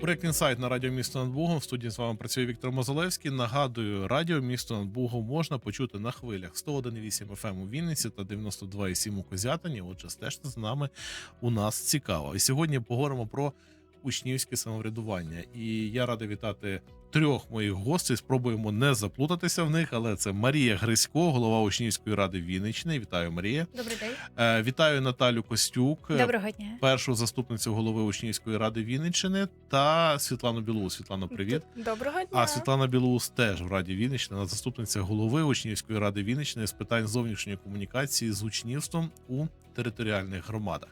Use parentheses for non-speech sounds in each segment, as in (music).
Проект інсайт на радіо місто над Богом. В студії з вами працює Віктор Мозолевський. Нагадую, радіо місто над Богом можна почути на хвилях 101,8 FM у Вінниці та 92,7 у Козятині. Отже, стежте з нами. У нас цікаво. І сьогодні поговоримо про учнівське самоврядування. І я радий вітати трьох моїх гостей. Спробуємо не заплутатися в них, але це Марія Грисько, голова учнівської ради Вінниччини. Вітаю, Марія. Добрий день. Е, Вітаю Наталю Костюк. е, Доброго дня. першу заступницю голови учнівської ради Вінниччини та Світлану Білоус. Світлано, привіт. Доброго дня. А Світлана Білоус теж в Раді Вінниччини, вона заступниця голови учнівської ради Вінниччини з питань зовнішньої комунікації з учнівством у територіальних громадах.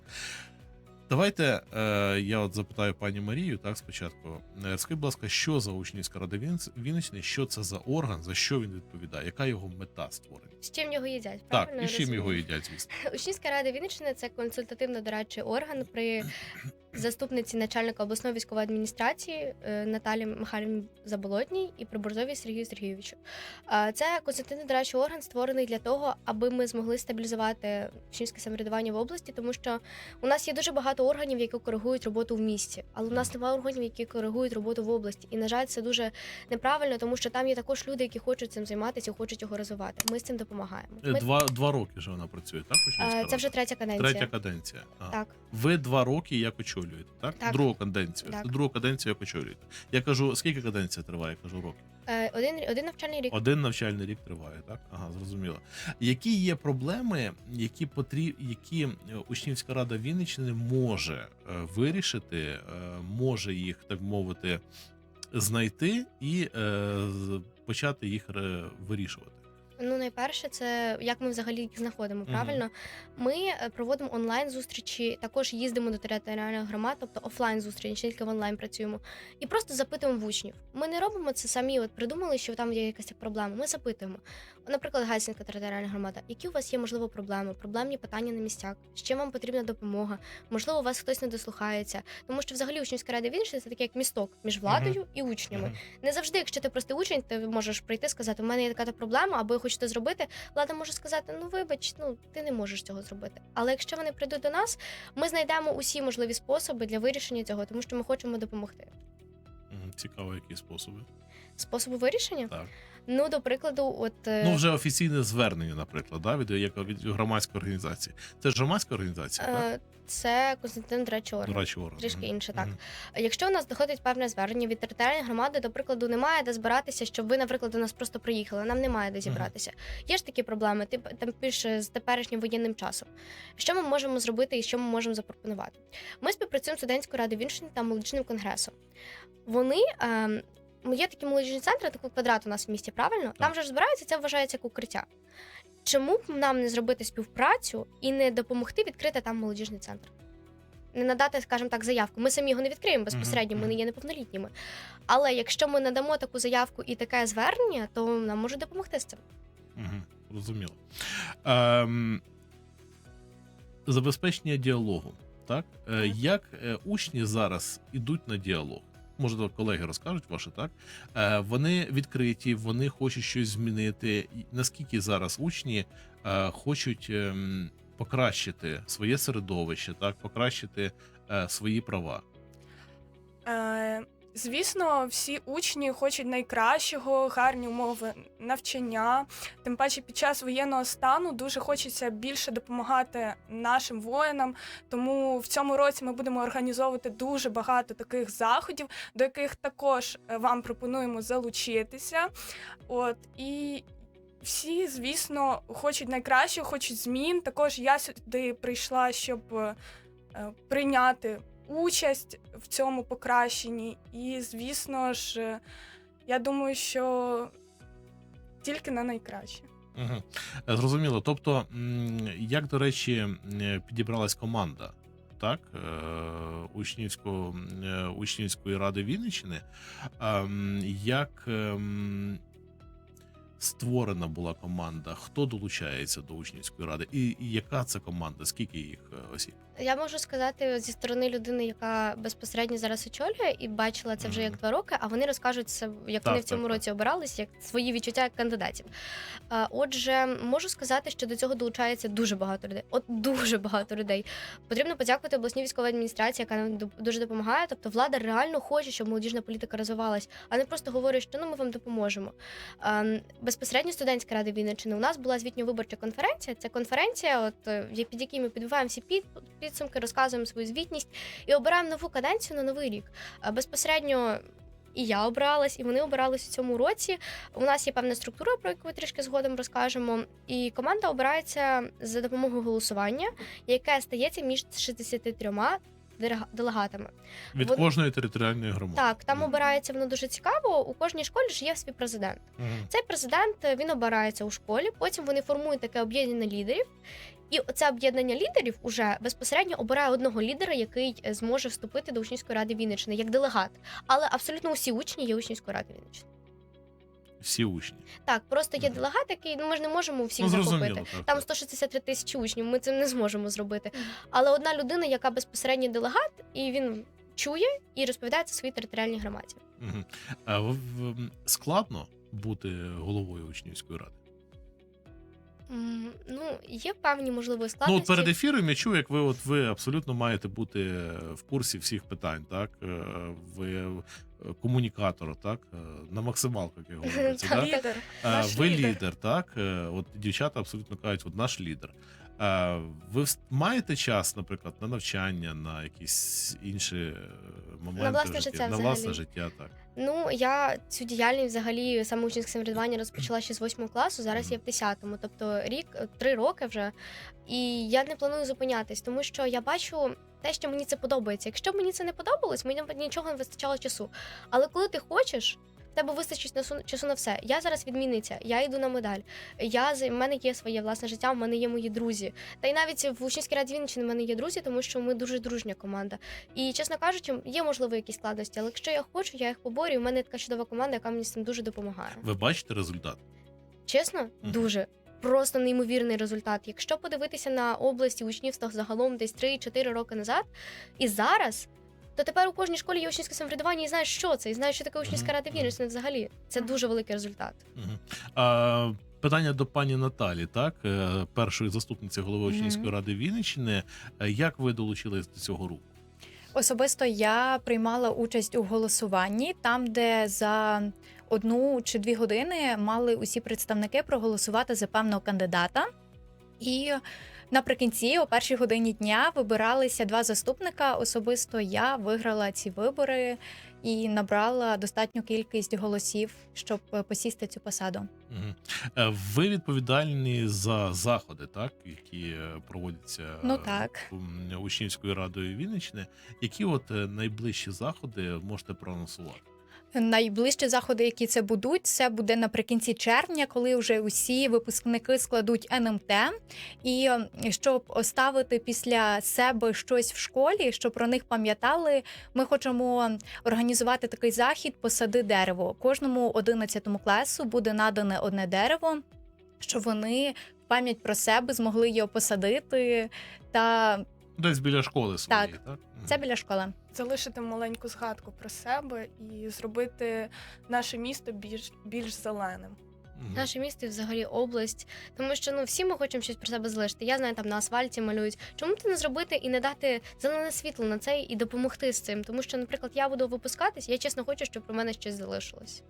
Давайте е, я от запитаю пані Марію так спочатку. Е, Скажіть, будь ласка, що за учнівська рада Вінниччини, що це за орган, за що він відповідає, яка його мета створення? З чим його їдять? Так, правильно і я з чим розумію? його їдять, звісно. Учнівська рада Вінниччини – це консультативно-дорадчий орган при заступниці начальника обласної військової адміністрації е, Наталі Михайлівні Заболотній і при Борзові Сергію Сергійовичу. Це консультативно-дорадчий орган створений для того, аби ми змогли стабілізувати учнівське самоврядування в області, тому що у нас є дуже багато органів, які коригують роботу в місті, але у нас немає органів, які коригують роботу в області. І на жаль, це дуже неправильно, тому що там є також люди, які хочуть цим займатися, хочуть його розвивати. Ми з цим допомагаємо. Е, Ми- Два, два роки вже вона працює, так? Учнівська Е. Це вже третя каденція. Третя каденція. Ага. Так. Ви два роки як очолюєте, так? Так. Другу каденцію. Так. Другу каденцію як очолюєте. Я кажу, скільки каденція триває? Я кажу роки. Е, Один, один навчальний рік. Один навчальний рік триває, так? Ага, зрозуміло. Які є проблеми, які потріб, які е, учнівська рада Вінниччини може е, вирішити, може їх, так мовити, знайти і е, почати їх вирішувати. Ну, найперше, це як ми взагалі їх знаходимо. Правильно, ми е, проводимо онлайн зустрічі, також їздимо до територіальних громад, тобто офлайн зустрічі, не тільки в онлайн працюємо, і просто запитуємо в учнів. Ми не робимо це самі. От придумали, що там є якась проблема. Ми запитуємо. Наприклад, Гайсинська територіальна громада. Які у вас є можливо проблеми? Проблемні питання на місцях? З чим вам потрібна допомога? Можливо, у вас хтось не дослухається, тому що взагалі учнівська рада Вінниччини – це таке як місток між владою і учнями. Мгм. Не завжди, якщо ти простий учень, ти можеш прийти сказати, у мене є така проблема, або я хочу це зробити. Влада може сказати, ну вибач, ну ти не можеш цього зробити. Але якщо вони прийдуть до нас, ми знайдемо усі можливі способи для вирішення цього, тому що ми хочемо допомогти. Цікаво, які способи. Способи вирішення? Так. Ну, до прикладу, от е, Ну, вже офіційне звернення, наприклад, да, від, як від громадської організації. Це ж громадська організація, так? е, це Константин Драчор. Орган. трішки інше, так. Мгм. Якщо у нас доходить певне звернення від територіальної громади, до прикладу, немає де збиратися, щоб ви, наприклад, до нас просто приїхали. Нам немає де зібратися. Є ж такі проблеми, тип там більше з теперішнім воєнним часом. Що ми можемо зробити і що ми можемо запропонувати? Ми співпрацюємо з студентською радою Вінщини та молодіжним конгресом. Вони. Е, Є такі молодіжні центри, такий квадрат у нас в місті, правильно? Там же ж збираються, це вважається як укриття. Чому б нам не зробити співпрацю і не допомогти відкрити там молодіжний центр? не надати, скажімо так, заявку. Ми самі його не відкриємо безпосередньо, ми не є неповнолітніми. Але якщо ми надамо таку заявку і таке звернення, то нам може допомогти з цим. Угу. Ем, забезпечення діалогу. Так? Е, як е, учні зараз ідуть на діалог? Може, колеги розкажуть ваші, так? Е, вони відкриті, вони хочуть щось змінити. Наскільки зараз учні е, хочуть ем, покращити своє середовище, так? покращити е, свої права? Звісно, всі учні хочуть найкращого, гарні умови навчання. Тим паче під час воєнного стану дуже хочеться більше допомагати нашим воїнам. Тому в цьому році ми будемо організовувати дуже багато таких заходів, до яких також е, вам пропонуємо залучитися. От і всі, звісно, хочуть найкращого, хочуть змін. Також я сюди прийшла, щоб е, прийняти участь в цьому покращенні. І, звісно ж, я думаю, що тільки на найкраще. Угу. Зрозуміло. Тобто, як до речі, підібралась команда так, е, е, учнівської ради Вінниччини, як ем, створена була команда, хто долучається до учнівської ради, і, і яка це команда, скільки їх е, осіб? Я можу сказати зі сторони людини, яка безпосередньо зараз очолює і бачила це вже Мгм. як два роки, а вони розкажуть це, як Так, вони в цьому так, році обирались, як свої відчуття як кандидатів. Отже, можу сказати, що до цього долучається дуже багато людей. От дуже багато людей. Потрібно подякувати обласній військовій адміністрації, яка нам ду- дуже допомагає. Тобто влада реально хоче, щоб молодіжна політика розвивалась, а не просто говорить, що ну ми вам допоможемо. Ем, Безпосередньо студентська рада Вінниччини. У нас була звітньо-виборча конференція. Це конференція, от е, під якій ми підбиваємо всі під, підсумки, розказуємо свою звітність і обираємо нову каденцію на новий рік. Безпосередньо. І я обиралась, і вони обирались у цьому році. У нас є певна структура, про яку ми трішки згодом розкажемо. І команда обирається за допомогою голосування, яке стається між 63 дерега- делегатами. Від Вони- кожної територіальної громади. Так, там обирається воно дуже цікаво. У кожній школі ж є свій президент. Мгм. Цей президент е, він обирається у школі. Потім вони формують таке об'єднання лідерів. І це об'єднання лідерів уже безпосередньо обирає одного лідера, який е, зможе вступити до учнівської ради Вінниччини як делегат. Але абсолютно усі учні є учнівської ради Вінниччини. Всі учні. Так, просто є делегат, який ну ми ж не можемо всіх ну, захопити. Так, Там так. 163 тисячі учнів. Ми це не зможемо зробити. Але одна людина, яка безпосередньо делегат, і він чує і розповідає це своїй територіальній громаді. Мгм. А в- в- складно бути головою учнівської ради. М, Ну, є певні можливі Ну, складності. от перед ефіром я чув, як ви от ви абсолютно маєте бути в курсі всіх питань, так? Е, Ви комунікатор, так? Е, На максималках, як (laughs) Так. так? Лідер. Е, Наш Ви лідер. лідер, так? Е, От дівчата абсолютно кажуть, от наш лідер. Ви маєте час, наприклад, на навчання, на якісь інші моменти власне в житті? життя на власне життя, так. Ну, я цю діяльність взагалі саме учнівське самоврядування розпочала ще з 8 класу, зараз я в 10-му, тобто рік, три роки вже. І я не планую зупинятись, тому що я бачу те, що мені це подобається. Якщо б мені це не подобалось, мені б нічого не вистачало часу. Але коли ти хочеш. в Тебе вистачить на су- часу на все. Я зараз відмінниця, я йду на медаль. Я в мене є своє власне життя, в мене є мої друзі. Та й навіть в учнівській раді Вінниччини в мене є друзі, тому що ми дуже дружня команда. І чесно кажучи, є можливо якісь складності, але якщо я хочу, я їх поборю. У мене така чудова команда, яка мені з цим дуже допомагає. Ви бачите результат? Чесно, Мгм. дуже. Просто неймовірний результат. Якщо подивитися на області учнівства загалом десь 3-4 роки назад, і зараз, то тепер у кожній школі є учнівське самоврядування і знаєш, що це, і знаєш, що таке учнівська рада Вінниччини взагалі. Це дуже великий результат. А, питання до пані Наталі, так? Е, Першої заступниці голови учнівської ради Вінниччини. Е, Як ви долучились до цього руху? Особисто я приймала участь у голосуванні, там, де за одну чи дві години мали усі представники проголосувати за певного кандидата. І наприкінці, о першій годині дня, вибиралися два заступника. Особисто я виграла ці вибори і набрала достатню кількість голосів, щоб е, посісти цю посаду. Е, Ви відповідальні за заходи, так, які е, проводяться Ну так. учнівською радою Вінниччини. Які от найближчі заходи можете проанонсувати? Найближчі заходи, які це будуть, це буде наприкінці червня, коли вже усі випускники складуть НМТ. І е, щоб оставити після себе щось в школі, щоб про них пам'ятали, ми хочемо організувати такий захід Посади дерево. Кожному 11 класу буде надане одне дерево, щоб вони в пам'ять про себе змогли його посадити. Та Десь біля школи своєї, Так. так? Це біля школи. Залишити маленьку згадку про себе і зробити наше місто більш, більш зеленим. Наше місто і взагалі область, тому що ну всі ми хочемо щось про себе залишити. Я знаю, там на асфальті малюють. Чому ти не зробити і не дати зелене світло на це і допомогти з цим? Тому що, наприклад, я буду випускатись, я чесно хочу, щоб про мене щось залишилось.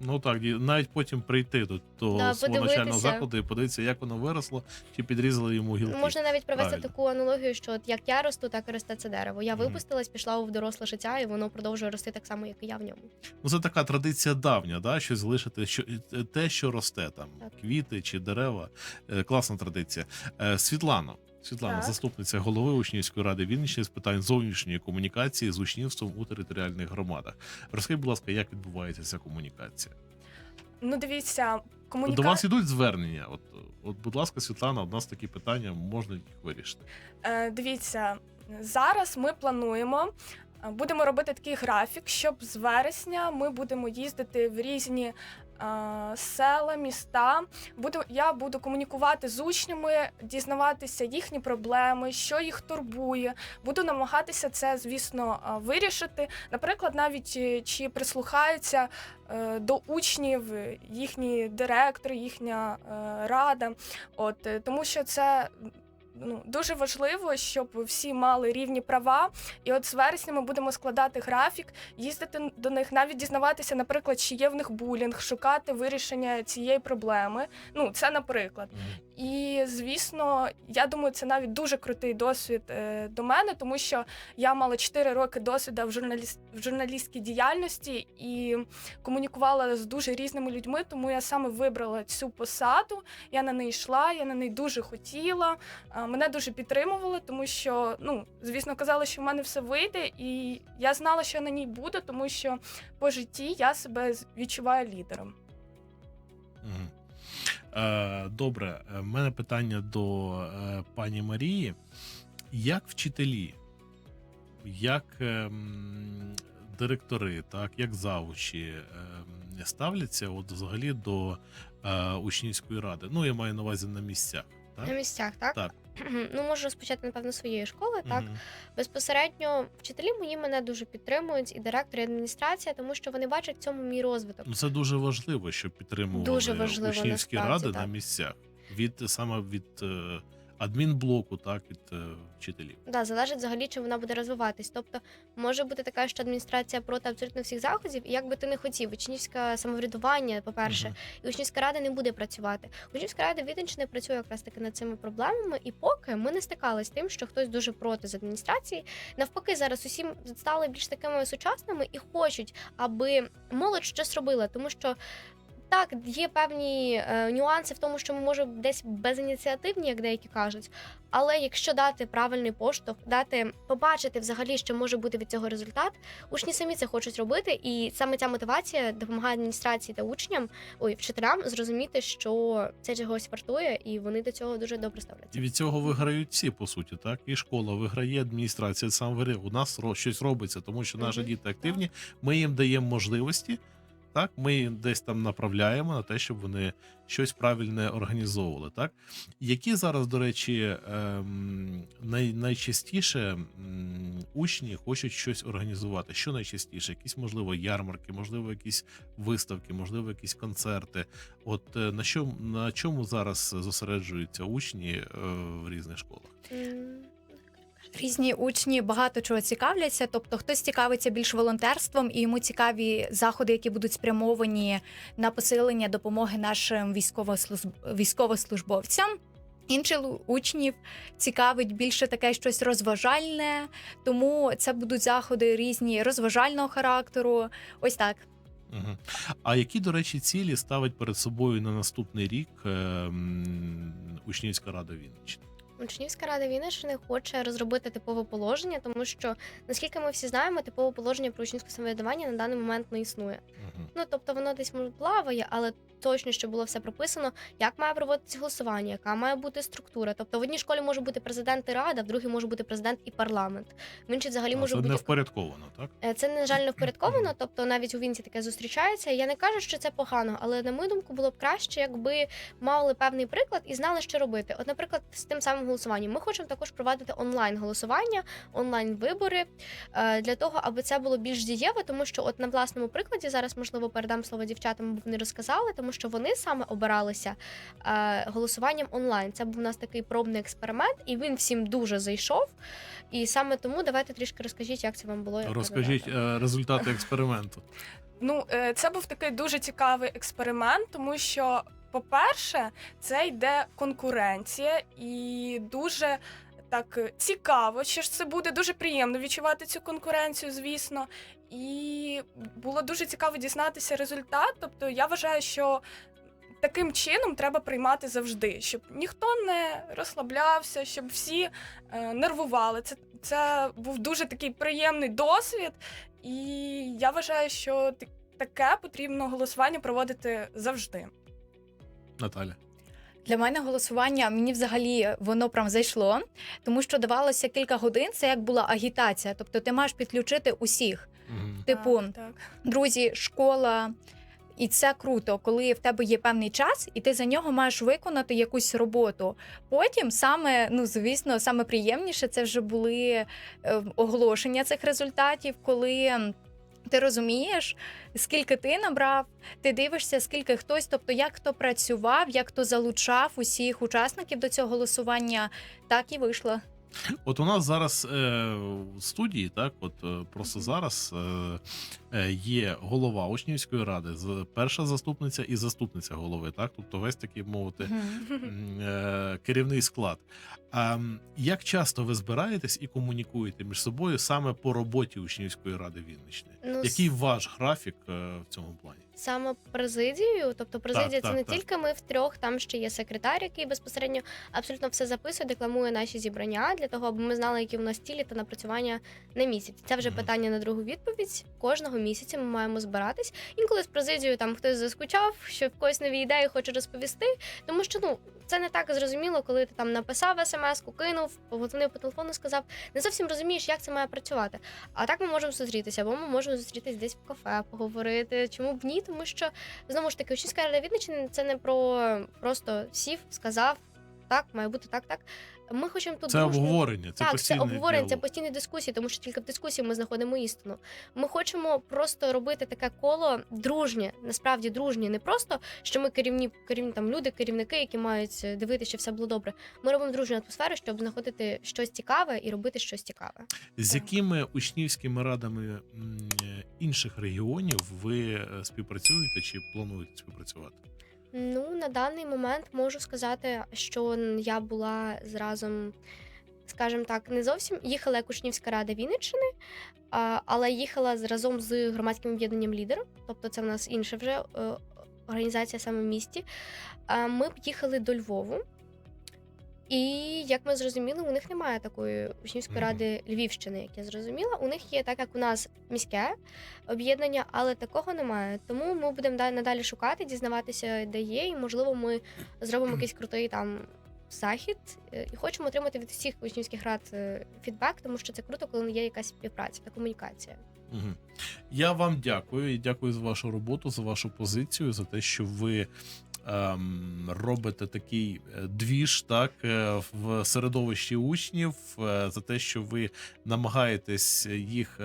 Ну так, і навіть потім прийти до того Да, свого навчального подивитися. закладу і подивитися, як воно виросло, чи підрізали йому гілки. Ну, Можна навіть провести Правильно. таку аналогію, що от як я росту, так і росте це дерево. Я Мгм. випустилась, пішла в доросле життя, і воно продовжує рости так само, як і я в ньому. Ну, це така традиція давня, да? щось залишити що, те, що росте, там, Так. квіти чи дерева. Е, Класна традиція. Е, Світлано. Світлана, Так. заступниця голови учнівської ради Вінниччини з питань зовнішньої комунікації з учнівством у територіальних громадах. Розкажіть, будь ласка, як відбувається ця комунікація? Ну, дивіться, До комунікація. вас ідуть звернення. От, от, будь ласка, Світлана, у нас такі питання, можна їх вирішити. Е, дивіться, зараз ми плануємо. е, Будемо робити такий графік, щоб з вересня ми будемо їздити в різні села, міста. Буду, я буду комунікувати з учнями, дізнаватися їхні проблеми, що їх турбує. Буду намагатися це, звісно, е, вирішити. Наприклад, навіть е, чи прислухаються е, до учнів їхні директори, їхня е, рада. От е, тому що це. Ну, дуже важливо, щоб всі мали рівні права. І от з вересня ми будемо складати графік, їздити до них, навіть дізнаватися, наприклад, чи є в них булінг, шукати вирішення цієї проблеми. Ну, це наприклад. І звісно, я думаю, це навіть дуже крутий досвід е, до мене, тому що я мала 4 роки досвіду в журналіст в журналістській діяльності і комунікувала з дуже різними людьми. Тому я саме вибрала цю посаду. Я на неї йшла, я на неї дуже хотіла. А, Мене дуже підтримували, тому що, ну, звісно, казали, що в мене все вийде, і я знала, що я на ній буду, тому що по житті я себе відчуваю лідером. Мгм. Е, Добре, в мене питання до е, пані Марії. Як вчителі, як ем, директори, так, як завучі ем, ставляться от взагалі до е, учнівської ради? Ну, я маю на увазі на місцях. На місцях, так? Так. (clears throat) Ну, можу розпочати, напевно, своєї школи, так? Мгм. Безпосередньо вчителі мої мене дуже підтримують, і директор, і адміністрація, тому що вони бачать в цьому мій розвиток. Ну, це дуже важливо, щоб підтримували Дуже важливо, учнівські насправді, ради на так. місцях. Від саме від е, адмінблоку, так, від е, вчителів. Да, залежить взагалі, чи вона буде розвиватись. Тобто може бути така, що адміністрація проти абсолютно всіх заходів, і як би ти не хотів, учнівське самоврядування, по-перше, Мгм. і учнівська рада не буде працювати. Учнівська рада Віденщини працює якраз таки над цими проблемами, і поки ми не стикалися з тим, що хтось дуже проти з адміністрації. Навпаки, зараз усі стали більш такими сучасними і хочуть, аби молодь щось робила, тому що. Так, є певні е, нюанси в тому, що ми можемо десь безініціативні, як деякі кажуть. Але якщо дати правильний поштовх, дати побачити взагалі, що може бути від цього результат, учні самі це хочуть робити, і саме ця мотивація допомагає адміністрації та учням, ой, вчителям зрозуміти, що це чогось вартує, і вони до цього дуже добре ставляться. І від цього виграють всі, по суті, так? І школа виграє, адміністрація сам виграє. У нас щось робиться, тому що наші Мгм. діти активні. Ми їм даємо можливості, так? Ми десь там направляємо на те, щоб вони щось правильне організовували. Так? Які зараз, до речі, ем, най, найчастіше учні хочуть щось організувати? Що найчастіше? Якісь, можливо, ярмарки, можливо, якісь виставки, можливо, якісь концерти. От е, на чому на чому зараз зосереджуються учні е, в різних школах? Різні учні багато чого цікавляться. Тобто, хтось цікавиться більш волонтерством, і йому цікаві заходи, які будуть спрямовані на посилення допомоги нашим військовослужб- військовослужбовцям. Інших учнів цікавить більше таке щось розважальне, тому це будуть заходи різні розважального характеру. Ось так. А які, до речі, цілі ставить перед собою на наступний рік е, учнівська рада Вінниччини? Учнівська рада Вінниччини хоче розробити типове положення, тому що наскільки ми всі знаємо, типове положення про учнівське самоврядування на даний момент не існує. Угу. Ну тобто воно десь може плаває, але точно що було все прописано, як має проводитися голосування, яка має бути структура. Тобто в одній школі може бути президент і рада, в другій може бути президент і парламент. В іншій взагалі може Це бути не впорядковано, так? Е, Це на жаль не впорядковано, тобто навіть у Вінці таке зустрічається. Я не кажу, що це погано, але на мою думку було б краще, якби мали певний приклад і знали, що робити. От, наприклад, з тим самим голосуванням. Ми хочемо також провадити онлайн голосування, онлайн вибори е, для того, аби це було більш дієво, тому що, от на власному прикладі, зараз можливо передам слово дівчатам, бо вони розказали, тому що вони саме обиралися е, голосуванням онлайн. Це був у нас такий пробний експеримент, і він всім дуже зайшов. І саме тому давайте трішки розкажіть, як це вам було. Розкажіть кандидата. е, результати експерименту. Ну, це був такий дуже цікавий експеримент, тому що, по-перше, це йде конкуренція і дуже. Так цікаво, що ж це буде дуже приємно відчувати цю конкуренцію, звісно. І було дуже цікаво дізнатися результат. Тобто, я вважаю, що таким чином треба приймати завжди, щоб ніхто не розслаблявся, щоб всі е, нервували. Це, це був дуже такий приємний досвід, і я вважаю, що таке потрібно голосування проводити завжди. Наталя. Для мене голосування мені взагалі воно прям зайшло, тому що давалося кілька годин. Це як була агітація. Тобто ти маєш підключити усіх, Мгм. типу Так, так. друзі, школа І це круто, коли в тебе є певний час, і ти за нього маєш виконати якусь роботу. Потім саме, ну звісно, саме приємніше це вже були е, оголошення цих результатів, коли. Ти розумієш, скільки ти набрав, ти дивишся, скільки хтось, тобто як хто працював, як хто залучав усіх учасників до цього голосування, так і вийшло. От у нас зараз е, в студії, так, от е, просто зараз е, є голова учнівської ради, перша заступниця і заступниця голови, так, тобто весь такий мовити е, керівний склад. А як часто ви збираєтесь і комунікуєте між собою саме по роботі учнівської ради Вінниччини? Ну, Який ваш графік е, в цьому плані? саме президію, тобто президія так, це не так. тільки ми втрьох, там ще є секретар, який безпосередньо абсолютно все записує, декламує наші зібрання для того, аби ми знали, які в нас цілі та напрацювання на місяць. Це вже Мгм. питання на другу відповідь. Кожного місяця ми маємо збиратись. Інколи з президією там хтось заскучав, що в когось нові ідеї хоче розповісти, тому що ну. Це не так зрозуміло, коли ти там написав смс-ку, кинув, подзвонив по телефону, сказав. Не зовсім розумієш, як це має працювати. А так ми можемо зустрітися, або ми можемо зустрітись десь в кафе, поговорити. Чому б ні? Тому що знову ж таки, учнівська рада Вінниччини це не про просто сів, сказав так, має бути так, так. Ми хочемо тут Це дружньо- обговорення, це так, це обговорення, це постійні дискусії, тому що тільки в дискусії ми знаходимо істину. Ми хочемо просто робити таке коло дружнє, насправді дружнє, не просто що ми керівні, керівні там люди, керівники, які мають е, дивитися, щоб все було добре. Ми робимо дружню атмосферу, щоб знаходити щось цікаве і робити щось цікаве. З якими учнівськими радами е, інших регіонів ви е, співпрацюєте чи плануєте співпрацювати? Ну, на даний момент можу сказати, що я була зразом, скажімо так, не зовсім їхала як учнівська рада Вінниччини, але їхала з- разом з громадським об'єднанням лідер, тобто це в нас інша вже е, організація саме в місті. Ми б їхали до Львову. І як ми зрозуміли, у них немає такої учнівської ради Львівщини, як я зрозуміла. У них є так, як у нас міське об'єднання, але такого немає. Тому ми будемо надалі шукати, дізнаватися, де є, і можливо, ми зробимо якийсь крутий там захід. Е, І хочемо отримати від всіх учнівських рад е, фідбек, тому що це круто, коли є якась співпраця та комунікація. Угу. Я вам дякую і дякую за вашу роботу, за вашу позицію, за те, що ви робите такий е, двіж так е, в середовищі учнів, е, за те, що ви намагаєтесь їх.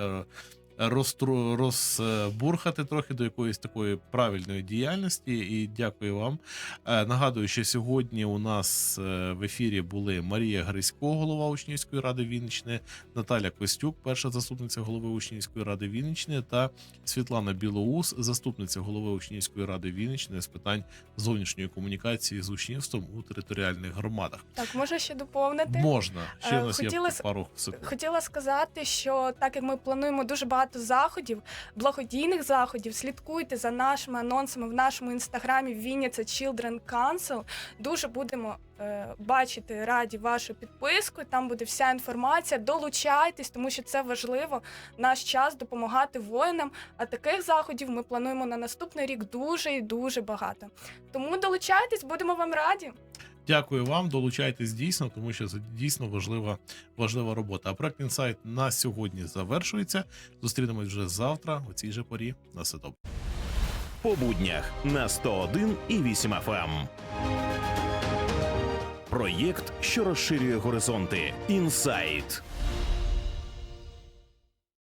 Е, Розтру, розбурхати трохи до якоїсь такої правильної діяльності, і дякую вам. Е, Нагадую, що сьогодні у нас е, в ефірі були Марія Грисько, голова учнівської ради Вінниччини, Наталя Костюк, перша заступниця голови учнівської ради Вінниччини, та Світлана Білоус, заступниця голови учнівської ради Вінниччини з питань зовнішньої комунікації з учнівством у територіальних громадах. Так, можу ще доповнити. Можна ще Е, у нас хотіла с- пару секунд. Хотіла сказати, що так як ми плануємо дуже багато заходів, благодійних заходів, слідкуйте за нашими анонсами в нашому інстаграмі Вінниця Children Council. Дуже будемо е, бачити раді вашу підписку. Там буде вся інформація. Долучайтесь, тому що це важливо. Наш час допомагати воїнам. А таких заходів ми плануємо на наступний рік дуже і дуже багато. Тому долучайтесь, будемо вам раді. Дякую вам. Долучайтесь дійсно, тому що це дійсно важлива, важлива робота. А проект інсайт на сьогодні завершується. Зустрінемось вже завтра, у цій же порі. На все добре. по буднях на 101 і 8 FM. Проєкт, що розширює горизонти. Інсайт.